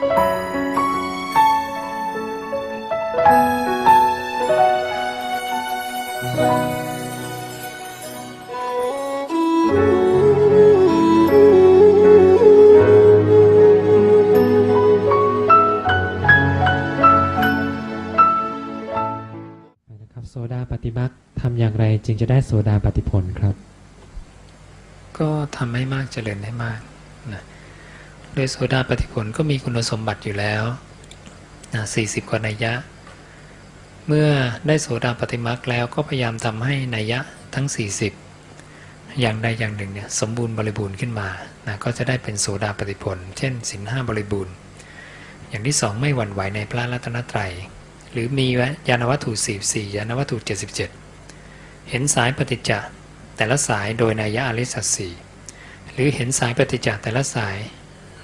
โสดาปฏิบัติทำอย่างไรจึงจะได้โสดาปฏิผลครับ ก็ทำให้มากเจริญให้มากนะ โดยโสดาปฏิผลก็มีคุณสมบัติอยู่แล้วนะ40 กว่านัยยะ เมื่อได้โสดาปฏิมักแล้วก็พยายามทำให้นัยยะทั้ง 40 อย่างใดอย่างหนึ่งเนี่ยสมบูรณ์บริบูรณ์ขึ้นมานะก็จะได้เป็นโสดาปฏิผล เช่นสินห้าบริบูรณ์ อย่างที่สองไม่หวั่นไหวในพระรัตนตรัย หรือมียานวัตถุ44ยานวัตถุ 77 เห็นสายปฏิจจ์แต่ละสายโดยนัยยะอริสัตสีหรือเห็นสายปฏิจจ์แต่ละสาย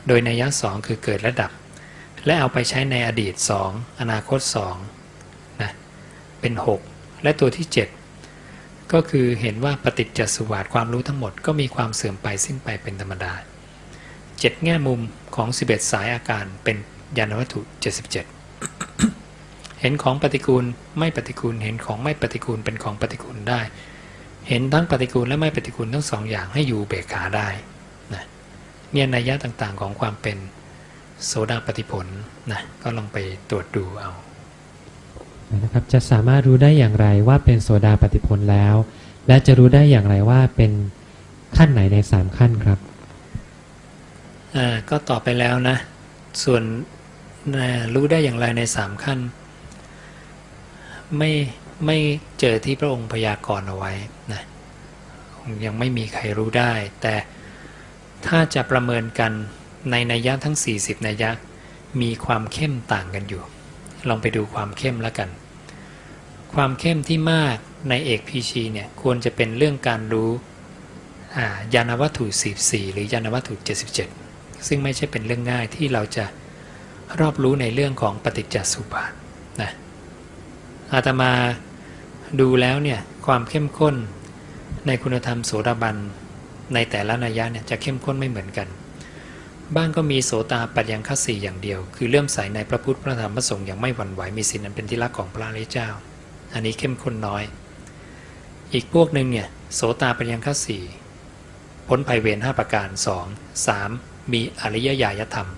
โดยนัยยะสองคือเกิดและดับ และเอาไปใช้ในอดีต 2 อนาคต2นะเป็น 6 และตัวที่ 7 ก็คือเห็นว่าปฏิจจสุบาทความรู้ทั้งหมดก็มีความเสื่อมไปสิ้นไปเป็นธรรมดา 7 แง่มุมของ 11 สายอาการเป็นยานวัตถุ 77 เห็นของปฏิกูลไม่ปฏิกูลเห็นของไม่ปฏิกูลเป็นของปฏิกูลได้ เห็นทั้งปฏิกูลและไม่ปฏิกูลทั้งสองอย่างให้อยู่เบกขาได้ เนี่ยนัยยะต่างๆ ของความเป็นโสดาปฏิผลนะก็ลองไปตรวจดูเอานะครับจะสามารถรู้ได้อย่างไรว่าเป็นโสดาปฏิผลแล้ว และจะรู้ได้อย่างไรว่าเป็นขั้นไหนในสามขั้นครับอ่าก็ตอบไปแล้วนะ ส่วนอ่ารู้ได้อย่างไรในสามขั้น ไม่ไม่เจอที่พระองค์พยากรณ์เอาไว้นะยังไม่มีใครรู้ได้ แต่ ถ้าจะประเมินกันในนัยยะทั้ง 40 นัยยะ มีความเข้มต่างกันอยู่ ลองไปดูความเข้มแล้วกัน ความเข้มที่มากในเอกพีชีเนี่ยควรจะเป็นเรื่องการรู้อ่ายานวัตถุ 44 หรือยานวัตถุ 77 ซึ่งไม่ใช่เป็นเรื่องง่ายที่เราจะรอบรู้ในเรื่องของปฏิจจสุบาทนะอาตมาดูแล้วเนี่ยความเข้มข้นในคุณธรรมโสดาบัน ในแต่ละนัยยะเนี่ยจะเข้มข้นไม่เหมือนกัน บ้างก็มีโสตาปัจยังคสีอย่างเดียว คือเลื่อมใสในพระพุทธพระธรรมพระสงฆ์อย่างไม่หวั่นไหวมีศีลอันเป็นที่รักของพระริเจ้า อันนี้เข้มข้นน้อย อีกพวกหนึ่งเนี่ยโสตาปัญญังคสีพ้นภัยเวรห้าประการ 2 3 มีอริยญาณธรรม